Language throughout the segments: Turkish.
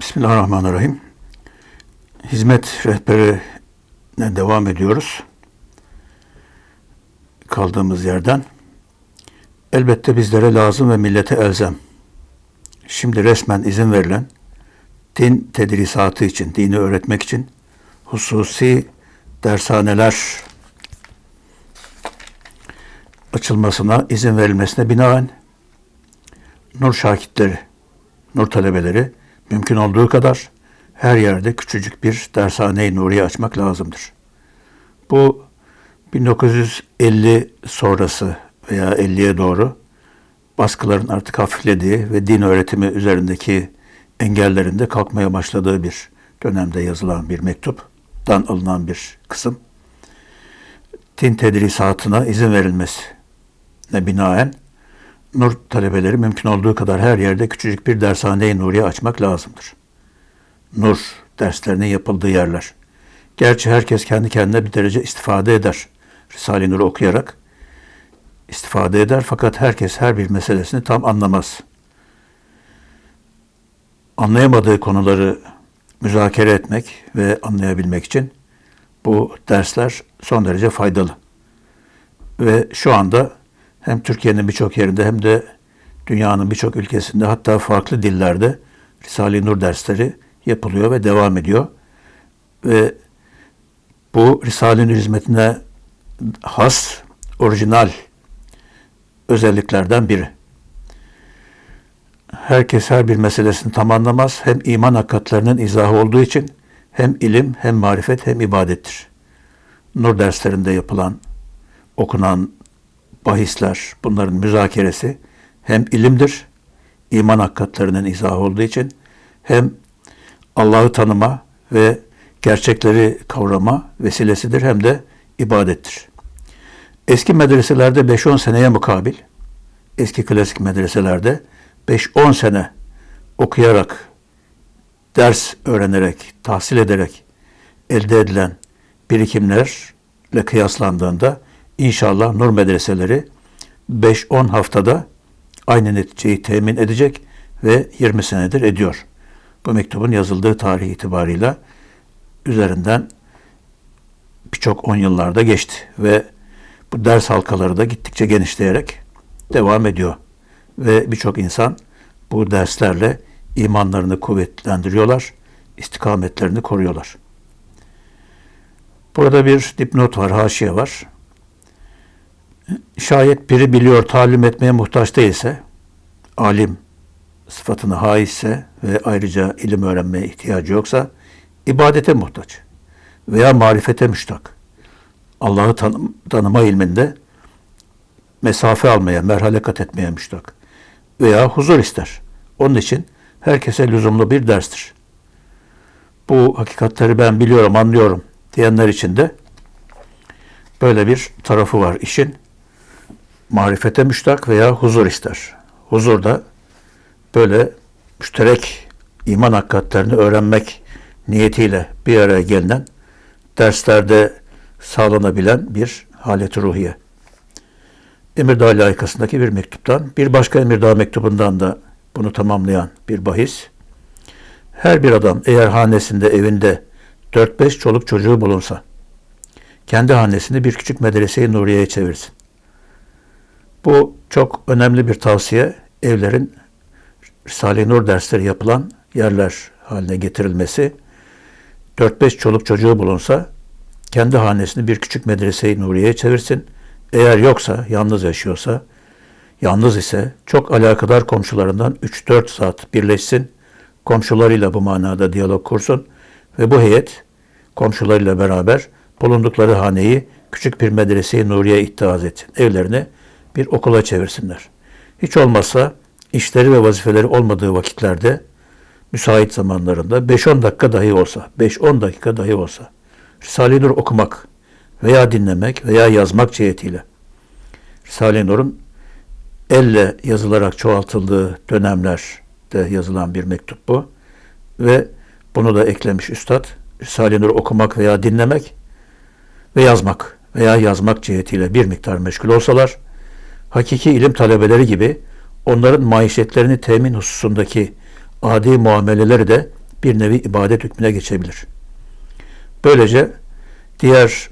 Bismillahirrahmanirrahim. Hizmet rehberine devam ediyoruz. Kaldığımız yerden. Elbette bizlere lazım ve millete elzem. Şimdi resmen izin verilen din tedrisatı için, dini öğretmek için hususi dershaneler açılmasına izin verilmesine binaen nur şakitleri, nur talebeleri mümkün olduğu kadar her yerde küçücük bir dershane-i nuriye açmak lazımdır. Bu 1950 sonrası veya 50'ye doğru baskıların artık hafiflediği ve din öğretimi üzerindeki engellerin de kalkmaya başladığı bir dönemde yazılan bir mektuptan alınan bir kısım. Din tedrisatına izin verilmesine binaen nur talebeleri mümkün olduğu kadar her yerde küçücük bir dershane-i nuriye açmak lazımdır. Nur derslerinin yapıldığı yerler. Gerçi herkes kendi kendine bir derece istifade eder. Risale-i Nur okuyarak istifade eder fakat herkes her bir meselesini tam anlamaz. Anlayamadığı konuları müzakere etmek ve anlayabilmek için bu dersler son derece faydalı. Ve şu anda hem Türkiye'nin birçok yerinde hem de dünyanın birçok ülkesinde hatta farklı dillerde Risale-i Nur dersleri yapılıyor ve devam ediyor. Ve bu Risale-i Nur hizmetine has, orijinal özelliklerden biri. Herkes her bir meselesini tam anlamaz. Hem iman hakikatlerinin izahı olduğu için hem ilim, hem marifet, hem ibadettir. Nur derslerinde yapılan, okunan bahisler, bunların müzakeresi hem ilimdir, iman hakikatlerinin izahı olduğu için hem Allah'ı tanıma ve gerçekleri kavrama vesilesidir hem de ibadettir. Eski medreselerde 5-10 seneye mukabil, eski klasik medreselerde 5-10 sene okuyarak, ders öğrenerek, tahsil ederek elde edilen birikimlerle kıyaslandığında İnşallah nur medreseleri 5-10 haftada aynı neticeyi temin edecek ve 20 senedir ediyor. Bu mektubun yazıldığı tarih itibarıyla üzerinden birçok on yıllarda geçti ve bu ders halkaları da gittikçe genişleyerek devam ediyor. Ve birçok insan bu derslerle imanlarını kuvvetlendiriyorlar, istikametlerini koruyorlar. Burada bir dipnot var, haşiye var. Şayet biri biliyor, talim etmeye muhtaç değilse, alim sıfatını haisse ve ayrıca ilim öğrenmeye ihtiyacı yoksa, ibadete muhtaç veya marifete müştak. Allah'ı tanım, tanıma ilminde mesafe almaya, merhale kat etmeye müştak. Veya huzur ister. Onun için herkese lüzumlu bir derstir. Bu hakikatleri ben biliyorum, anlıyorum diyenler için de böyle bir tarafı var işin marifete müştak veya huzur ister. Huzur da böyle müşterek iman hakikatlerini öğrenmek niyetiyle bir araya gelinen derslerde sağlanabilen bir halet ruhiye. Emirdağ layıkasındaki bir mektuptan, bir başka Emirdağ mektubundan da bunu tamamlayan bir bahis. Her bir adam eğer hanesinde, evinde 4-5 çoluk çocuğu bulunsa, kendi hanesini bir küçük medreseyi Nuriye'ye çevirsin. Bu çok önemli bir tavsiye. Evlerin Risale-i Nur dersleri yapılan yerler haline getirilmesi. 4-5 çoluk çocuğu bulunsa kendi hanesini bir küçük medreseyi Nuriye'ye çevirsin. Eğer yoksa, yalnız yaşıyorsa, yalnız ise çok alakadar komşularından 3-4 saat birleşsin. Komşularıyla bu manada diyalog kursun ve bu heyet komşularıyla beraber bulundukları haneyi küçük bir medreseyi Nuriye ittihaz etsin. Evlerini bir okula çevirsinler. Hiç olmazsa işleri ve vazifeleri olmadığı vakitlerde müsait zamanlarında 5-10 dakika dahi olsa, 5-10 dakika dahi olsa Risale-i Nur okumak veya dinlemek veya yazmak cihetiyle Risale-i Nur'un elle yazılarak çoğaltıldığı dönemlerde yazılan bir mektup bu. Ve bunu da eklemiş Üstad. Risale-i Nur okumak veya dinlemek ve yazmak veya yazmak cihetiyle bir miktar meşgul olsalar hakiki ilim talebeleri gibi onların maişetlerini temin hususundaki adi muameleleri de bir nevi ibadet hükmüne geçebilir. Böylece diğer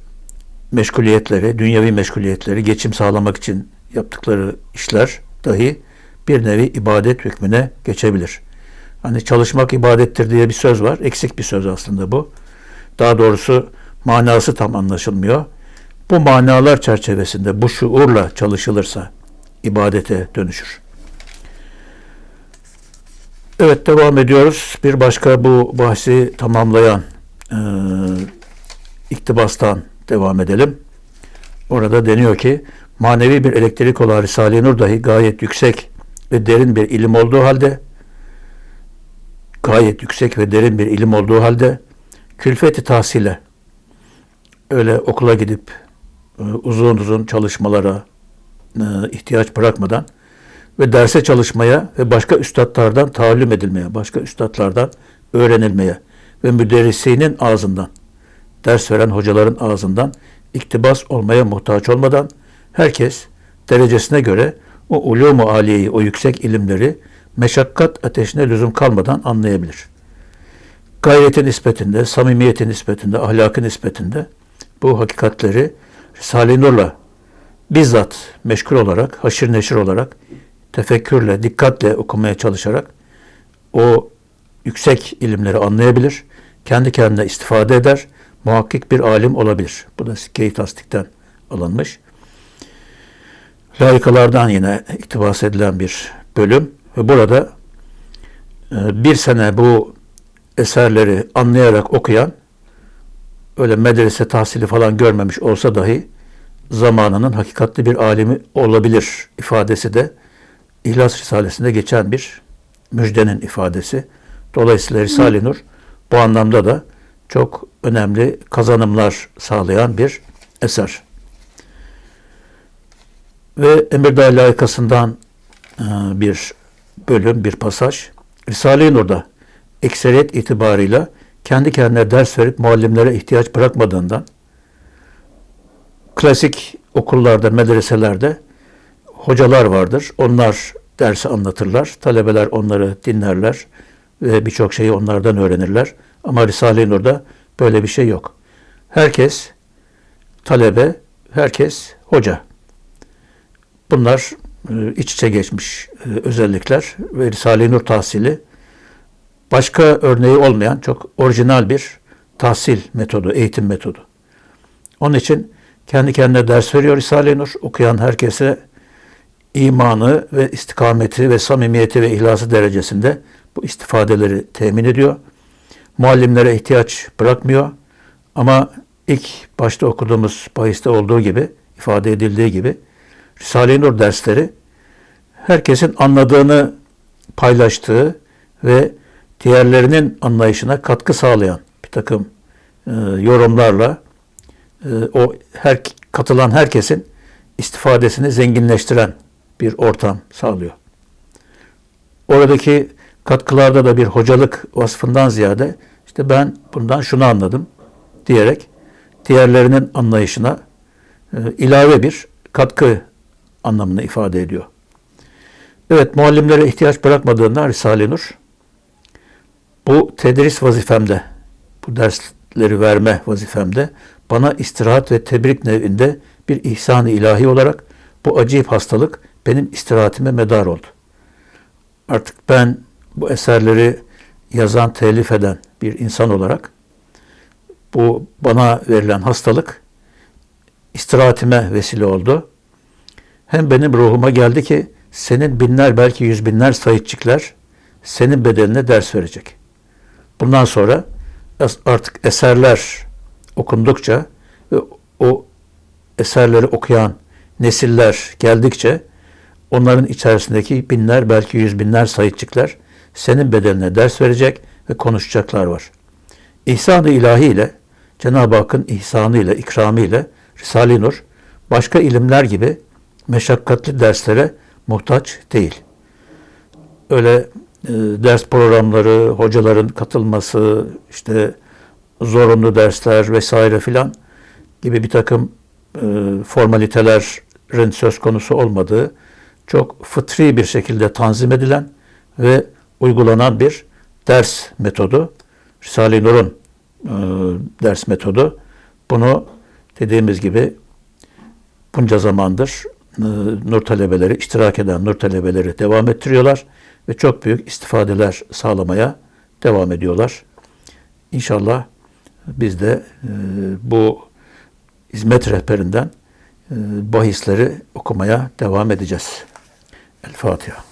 meşguliyetleri, dünyevi meşguliyetleri, geçim sağlamak için yaptıkları işler dahi bir nevi ibadet hükmüne geçebilir. Hani çalışmak ibadettir diye bir söz var. Eksik bir söz aslında bu. Daha doğrusu manası tam anlaşılmıyor. Bu manalar çerçevesinde bu şuurla çalışılırsa ibadete dönüşür. Evet devam ediyoruz. Bir başka bu bahsi tamamlayan e, iktibastan devam edelim. Orada deniyor ki manevi bir elektrik olan Risale-i Nur dahi gayet yüksek ve derin bir ilim olduğu halde gayet yüksek ve derin bir ilim olduğu halde külfeti tahsile öyle okula gidip uzun uzun çalışmalara e, ihtiyaç bırakmadan ve derse çalışmaya ve başka üstadlardan talim edilmeye, başka üstadlardan öğrenilmeye ve müderrisinin ağzından, ders veren hocaların ağzından iktibas olmaya muhtaç olmadan herkes derecesine göre o ulûmu aliyeyi, o yüksek ilimleri meşakkat ateşine lüzum kalmadan anlayabilir. Gayretin nispetinde, samimiyetin nispetinde, ahlakın nispetinde bu hakikatleri Risale-i Nur'la bizzat meşgul olarak, haşir neşir olarak, tefekkürle, dikkatle okumaya çalışarak o yüksek ilimleri anlayabilir, kendi kendine istifade eder, muhakkik bir alim olabilir. Bu da Sikke-i Tasdik'ten alınmış. Layıkalardan yine iktibas edilen bir bölüm ve burada e, bir sene bu eserleri anlayarak okuyan öyle medrese tahsili falan görmemiş olsa dahi zamanının hakikatli bir alimi olabilir ifadesi de İhlas Risalesi'nde geçen bir müjdenin ifadesi. Dolayısıyla Risale-i Nur bu anlamda da çok önemli kazanımlar sağlayan bir eser. Ve Emirdağ layıkasından e, bir bölüm, bir pasaj. Risale-i Nur'da ekseriyet itibarıyla kendi kendine ders verip muallimlere ihtiyaç bırakmadığından klasik okullarda, medreselerde hocalar vardır. Onlar dersi anlatırlar. Talebeler onları dinlerler ve birçok şeyi onlardan öğrenirler. Ama Risale-i Nur'da böyle bir şey yok. Herkes talebe, herkes hoca. Bunlar e, iç içe geçmiş e, özellikler ve Risale-i Nur tahsili başka örneği olmayan çok orijinal bir tahsil metodu, eğitim metodu. Onun için kendi kendine ders veriyor Risale-i Nur. Okuyan herkese imanı ve istikameti ve samimiyeti ve ihlası derecesinde bu istifadeleri temin ediyor. Muallimlere ihtiyaç bırakmıyor. Ama ilk başta okuduğumuz bahiste olduğu gibi, ifade edildiği gibi Risale-i Nur dersleri herkesin anladığını paylaştığı ve diğerlerinin anlayışına katkı sağlayan bir takım e, yorumlarla e, o her katılan herkesin istifadesini zenginleştiren bir ortam sağlıyor. Oradaki katkılarda da bir hocalık vasfından ziyade işte ben bundan şunu anladım diyerek diğerlerinin anlayışına e, ilave bir katkı anlamını ifade ediyor. Evet, muallimlere ihtiyaç bırakmadığında Risale-i Nur bu tedris vazifemde, bu dersleri verme vazifemde bana istirahat ve tebrik nevinde bir ihsan-ı ilahi olarak bu acayip hastalık benim istirahatime medar oldu. Artık ben bu eserleri yazan, telif eden bir insan olarak bu bana verilen hastalık istirahatime vesile oldu. Hem benim ruhuma geldi ki senin binler belki yüz binler sayitçikler senin bedeline ders verecek. Bundan sonra artık eserler okundukça ve o eserleri okuyan nesiller geldikçe onların içerisindeki binler belki yüz binler sayitçikler senin bedeline ders verecek ve konuşacaklar var. İhsan-ı ilahi ile Cenab-ı Hakk'ın ihsanı ile ikramı ile Risale-i Nur başka ilimler gibi meşakkatli derslere muhtaç değil. Öyle ders programları, hocaların katılması, işte zorunlu dersler vesaire filan gibi bir takım e, formalitelerin söz konusu olmadığı çok fıtri bir şekilde tanzim edilen ve uygulanan bir ders metodu Risale-i Nur'un e, ders metodu. Bunu dediğimiz gibi bunca zamandır Nur talebeleri, iştirak eden Nur talebeleri devam ettiriyorlar ve çok büyük istifadeler sağlamaya devam ediyorlar. İnşallah biz de e, bu hizmet rehberinden e, bahisleri okumaya devam edeceğiz. El Fatiha.